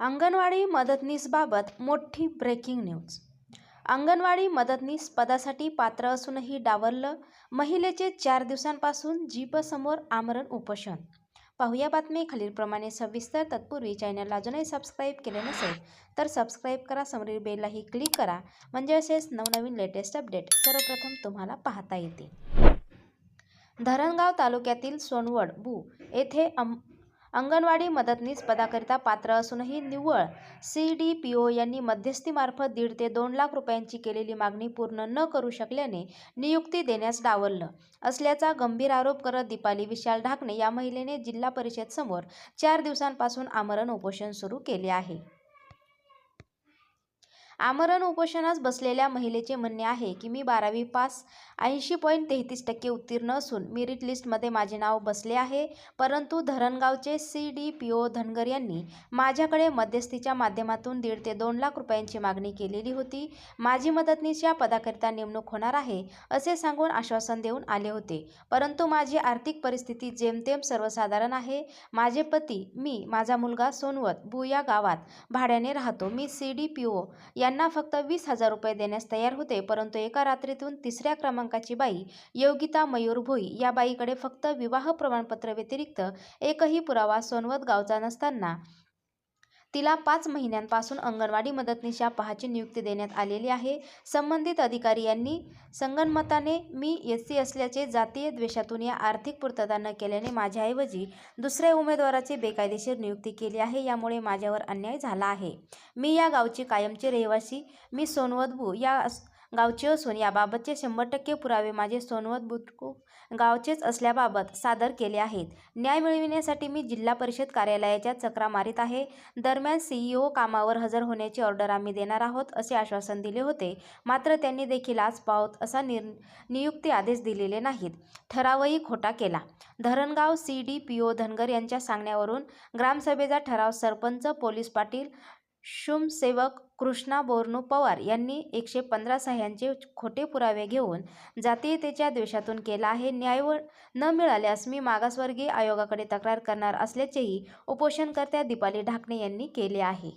अंगणवाडी मदतनीसबाबत मोठी breaking news anganwadi मदतनीस पदासाठी पात्र असूनही डावरलं महिलेचे चार दिवसांपासून जीपसमोर आमरण उपोषण. पाहूया बातमी खालीलप्रमाणे. सविस्तर तत्पूर्वी चॅनलला अजूनही सबस्क्राईब केले नसेल तर सबस्क्राईब करा. समोरील बेललाही क्लिक करा. म्हणजे असेच नवनवीन लेटेस्ट अपडेट सर्वप्रथम तुम्हाला पाहता येतील. धरणगाव तालुक्यातील सोनवड बु येथे अम अंगणवाडी मदतनीस पदाकरिता पात्र असूनही निव्वळ सी डी पी ओ यांनी मध्यस्थीमार्फत दीड ते दोन लाख रुपयांची केलेली मागणी पूर्ण न करू शकल्याने नियुक्ती देण्यास डावललं. असल्याचा गंभीर आरोप करत दीपाली विशाल ढाकणे या महिलेने जिल्हा परिषद समोर चार दिवसांपासून आमरण उपोषण सुरू केले आहे. आमरण उपोषणास बसलेल्या महिलेचे म्हणणे आहे की मी बारावी पास ऐंशी पॉईंट तेहतीस टक्के उत्तीर्ण असून मेरिट लिस्टमध्ये माझे नाव बसले आहे. परंतु धरणगावचे C D P O Dhangar यांनी माझ्याकडे मध्यस्थीच्या माध्यमातून दीड ते दोन लाख रुपयांची मागणी केलेली होती. माझी मदतनीस या पदाकरिता नेमणूक होणार आहे असे सांगून आश्वासन देऊन आले होते. परंतु माझी आर्थिक परिस्थिती जेमतेम सर्वसाधारण आहे. माझे पती मी माझा मुलगा सोनवत भुया गावात भाड्याने राहतो. मी सी डी पी ओ या यांना फक्त वीस हजार रुपये देण्यास तयार होते परंतु एका रात्रीतून तिसऱ्या क्रमांकाची बाई योगिता मयूर भोई या बाईकडे फक्त विवाह प्रमाणपत्र व्यतिरिक्त एकही पुरावा सोनवत गावचा नसताना तिला पाच महिन्यांपासून अंगणवाडी मदतनीस या पहाची नियुक्ती देण्यात आलेली आहे. संबंधित अधिकारी यांनी संगणमताने मी एस सी असल्याचे जातीय द्वेषातून या आर्थिक पूर्तता न केल्याने माझ्याऐवजी दुसऱ्या उमेदवाराची बेकायदेशीर नियुक्ती केली आहे. यामुळे माझ्यावर अन्याय झाला आहे. मी या गावची कायमची रहिवासी. मी सोनवदबू या गावचे असून याबाबतचे शंभर टक्के पुरावे माझे सोनवत बुटकू गावचेच असल्याबाबत सादर केले आहेत. न्याय मिळविण्यासाठी मी जिल्हा परिषद कार्यालयाच्या चक्रा मारित आहे. दरम्यान सीईओ कामावर हजर होण्याची ऑर्डर आम्ही देणार आहोत असे आश्वासन दिले होते. मात्र त्यांनी देखील आज पावत असा निर नियुक्ती आदेश दिलेले नाहीत. ठरावही खोटा केला. Dharangaon C D P O Dhangar यांच्या सांगण्यावरून ग्रामसभेचा ठराव सरपंच पोलीस पाटील शुमसेवक कृष्णा बोरनू पवार यांनी एकशे पंधरा सह्यांचे खोटे पुरावे घेऊन जातीयतेच्या द्वेषातून केला आहे. न्याय न मिळाल्यास मी मागासवर्गीय आयोगाकडे तक्रार करणार असल्याचेही उपोषणकर्त्या दीपाली ढाकणे यांनी केले आहे.